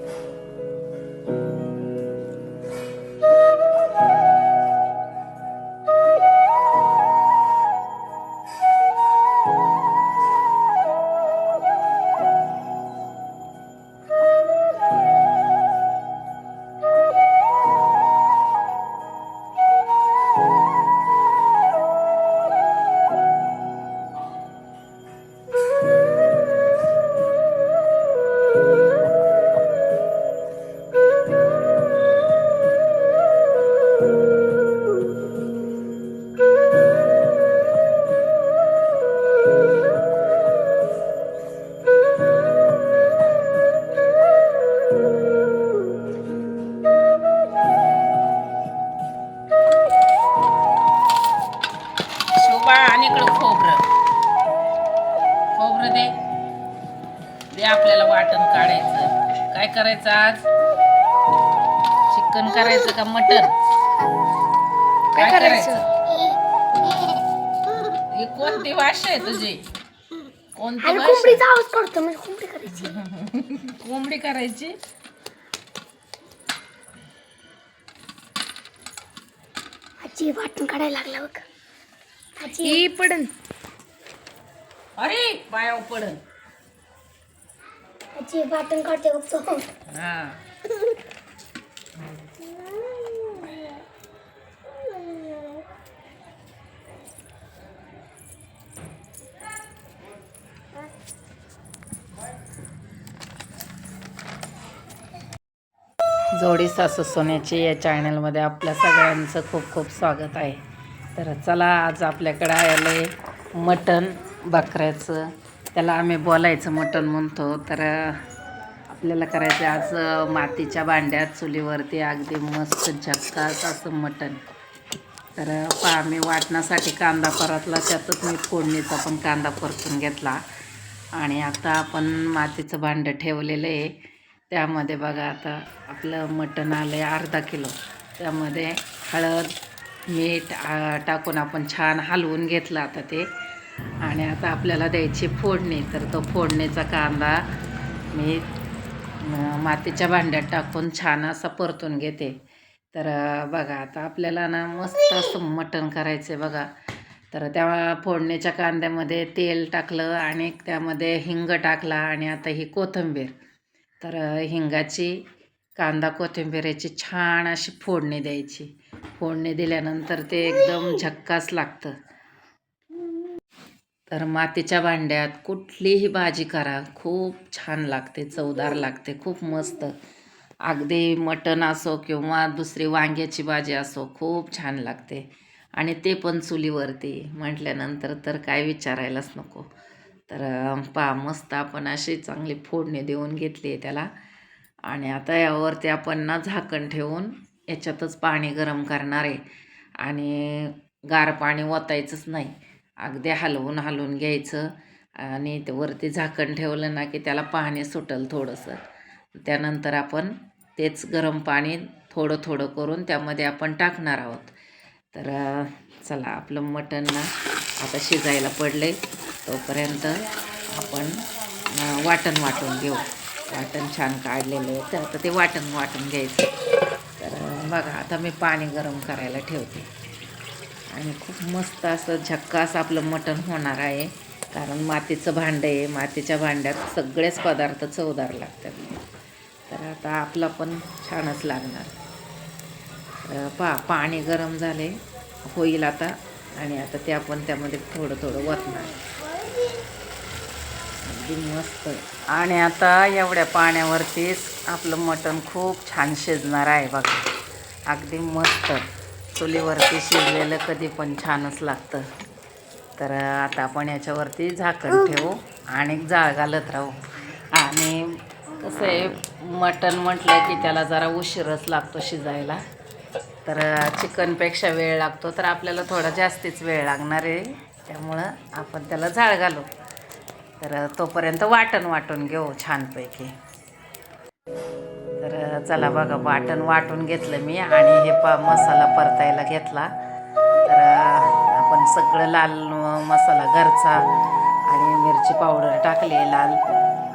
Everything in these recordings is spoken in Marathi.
you आणि इकडं खोबरं. खोबरं दे. दे आपल्याला वाटण काढायचं. काय करायचं आज? चिकन करायचं का मटन काय करायचं? ही कोणती भाषा आहे तुझी? कोणती कोंबडीचा आवाज पडतो म्हणजे कोंबडी करायची. कोंबडी करायची? आजी वाटून काढायला लागला बघ. आजी. पडन. अरे पायावर पडन. आजी वाटून काढते बघ तो. हा. जोडी सासू सोन्याची या चॅनलमध्ये आपल्या सगळ्यांचं खूप खूप स्वागत आहे. तर चला आज आपल्याकडं आलं मटण बकऱ्याचं. त्याला आम्ही बोलायचं मटण म्हणतो. तर आपल्याला करायचं आज मातीच्या भांड्यात चुलीवरती अगदी मस्त झक्कास असं मटण. तर पा मी वाटण्यासाठी कांदा परतला. त्यातच मी फोडणीचा पण कांदा परतून घेतला. आणि आता आपण मातीचं भांडं ठेवलेलं आहे. त्यामध्ये बघा आता आपलं मटण आलं आहे अर्धा किलो. त्यामध्ये हळद मीठ टाकून आपण छान हलवून घेतलं आता ते. आणि आता आपल्याला द्यायची फोडणी. तर तो फोडणीचा कांदा मी मातीच्या भांड्यात टाकून छान असा परतून घेते. तर बघा आता आपल्याला ना मस्त असं मटण करायचं आहे बघा. तर त्या फोडणीच्या कांद्यामध्ये तेल टाकलं आणि त्यामध्ये हिंग टाकला आणि आता ही कोथिंबीर. तर हिंगाची कांदा कोथिंबीरची छान अशी फोडणी द्यायची. फोडणी दिल्यानंतर ते एकदम झक्कास लागतं. तर मातीच्या भांड्यात कुठलीही भाजी करा खूप छान लागते चवदार लागते खूप मस्त. अगदी मटण असो किंवा दुसरी वांग्याची भाजी असो खूप छान लागते. आणि ते पण चुलीवरती म्हटल्यानंतर तर काय विचारायलाच नको. तर पा पहा मस्त आपण अशी चांगली फोडणी देऊन घेतली आहे त्याला. आणि आता यावरती आपण ना झाकण ठेवून याच्यातच पाणी गरम करणार आहे. आणि गार पाणी ओतायचंच नाही. अगदी हलवून हलवून घ्यायचं. आणि ते वरती झाकण ठेवलं ना की त्याला पाणी सुटल थोडंसं. त्यानंतर आपण तेच गरम पाणी थोडं थोडं करून त्यामध्ये आपण टाकणार आहोत. तर चला आपलं मटण ना आता शिजायला पडले तोपर्यंत आपण वाटण वाटून घेऊ. वाटण छान काढलेलं आहे. तर आता ते वाटण वाटून घ्यायचं. तर बघा आता मी पाणी गरम करायला ठेवते. आणि खूप मस्त असं झक्कास आपलं मटण होणार आहे. कारण मातीचं भांडं आहे. मातीच्या भांड्यात सगळेच पदार्थ चवदार लागतात. तर आता आपला पण छानच लागणार. पा पाणी गरम झाले होईल आता. आणि आता ते आपण त्यामध्ये थोडं थोडं वतणार. अगदी मस्त आणि आता एवढ्या पाण्यावरतीच आपलं मटण खूप छान शिजणार आहे बघा. अगदी मस्त. चुलीवरती शिजलेलं कधी पण छानच लागतं. तर आता आपण याच्यावरती झाकण ठेवू आणि जाळ घालत राहू. आणि कसं आहे मटण म्हटलं की त्याला जरा उशीरच लागतो शिजायला. तर चिकनपेक्षा वेळ लागतो तर आपल्याला थोडा जास्तीच वेळ लागणार आहे. त्यामुळं आपण त्याला जाळ घालू. तर तोपर्यंत वाटण वाटून घेऊ छानपैकी. तर चला बघा वाटण वाटून घेतलं मी आणि हे पा मसाला परतायला घेतला. तर आपण सगळं लाल मसाला घरचा आणि मिरची पावडर टाकली लाल.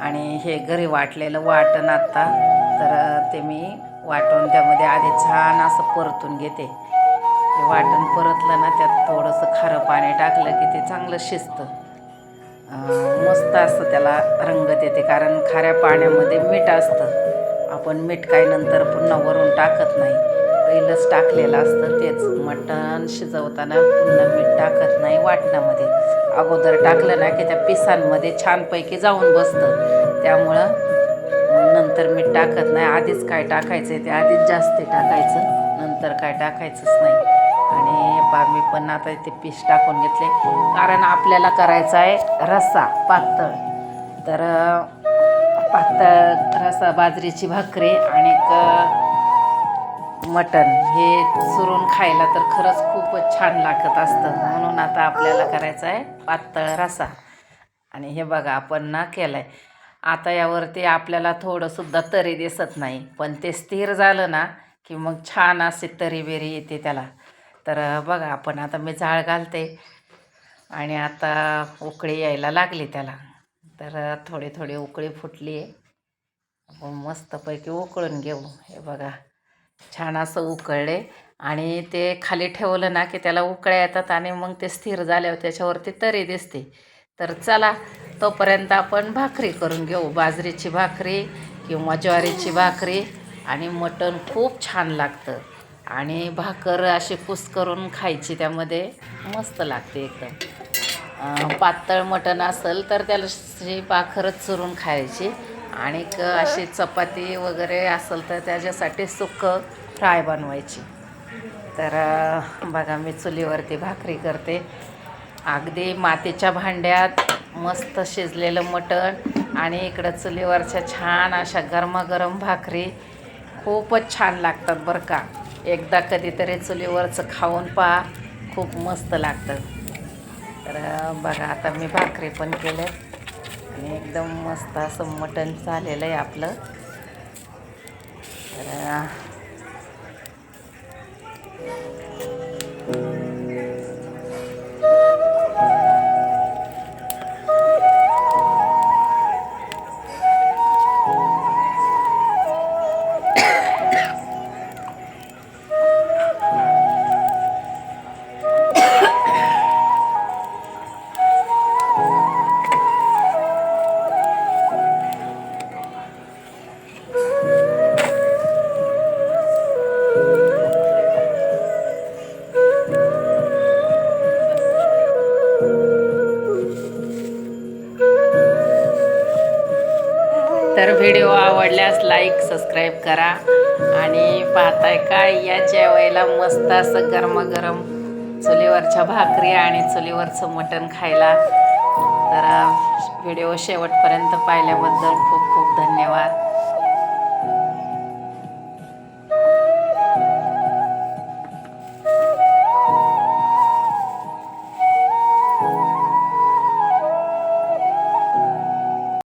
आणि हे घरी वाटलेलं वाटण आत्ता तर ते मी वाटून त्यामध्ये आधी छान असं परतून घेते. ते वाटण परतलं ना त्यात थोडंसं खारं पाणी टाकलं की ते चांगलं शिजतं. मस्त असतं त्याला रंगत येते कारण खाऱ्या पाण्यामध्ये मीठ असतं. आपण मीठ काय नंतर पुन्हा वरून टाकत नाही. पहिलंच टाकलेलं असतं तेच. मटण शिजवताना पुन्हा मीठ टाकत नाही वाटणामध्ये. अगोदर टाकलं ना की त्या पिसांमध्ये छानपैकी जाऊन बसतं. त्यामुळं नंतर मीठ टाकत नाही. आधीच काय टाकायचं आहे ते आधीच जास्त टाकायचं. नंतर काय टाकायचंच नाही. आणि पा मी पण आता ते पीस टाकून घेतले. कारण आपल्याला करायचा आहे रस्सा पातळ. तर पातळ रस्सा बाजरीची भाकरी आणि मटण. हे चुरून खायला तर खरंच खूपच छान लागत असतं. म्हणून आता आपल्याला करायचं आहे पातळ रसा आणि हे बघा आपण ना केलं आहे आता यावरती आपल्याला थोडंसुद्धा तरी दिसत नाही. पण ते स्थिर झालं ना की मग छान असे तरी बेरी येते त्याला. तर बघा आपण आता मी जाळ घालते आणि आता उकळी यायला लागली त्याला. तर थोडी थोडी उकळी फुटली आहे. आपण मस्तपैकी उकळून घेऊ. हे बघा छान असं उकळले आणि ते खाली ठेवलं ना की त्याला उकळ्या येतात आणि मग ते स्थिर झाल्यावर त्याच्यावरती तरी दिसते. तर चला तोपर्यंत आपण भाकरी करून घेऊ. बाजरीची भाकरी किंवा ज्वारीची भाकरी आणि मटण खूप छान लागतं. आणि भाकर अशी कुस करून खायची त्यामध्ये मस्त लागते एकदम. पातळ मटण असेल तर त्याला भाकरच चुरून खायची. आणि क अशी चपाती वगैरे असेल तर त्याच्यासाठी सुकं फ्राय बनवायची. तर बघा मी चुलीवरती भाकरी करते. अगदी मातीच्या भांड्यात मस्त शिजलेलं मटण आणि इकडं चुलीवरच्या छान अशा गरमागरम भाकरी खूपच छान लागतात बरं का. एकदा कधीतरी चुलीवरचं खाऊन पहा. खूप मस्त लागतं. तर बघा आता मी भाकरी पण केलं आणि एकदम मस्त असं मटण झालेलं आहे आपलं. तर तर व्हिडिओ आवडल्यास लाईक सबस्क्राईब करा. आणि पाहताय काय या जेवायला मस्त असं गरमागरम चुलीवरच्या भाकरी आणि चुलीवरचं मटण खायला. तर व्हिडिओ शेवटपर्यंत पाहिल्याबद्दल खूप खूप धन्यवाद.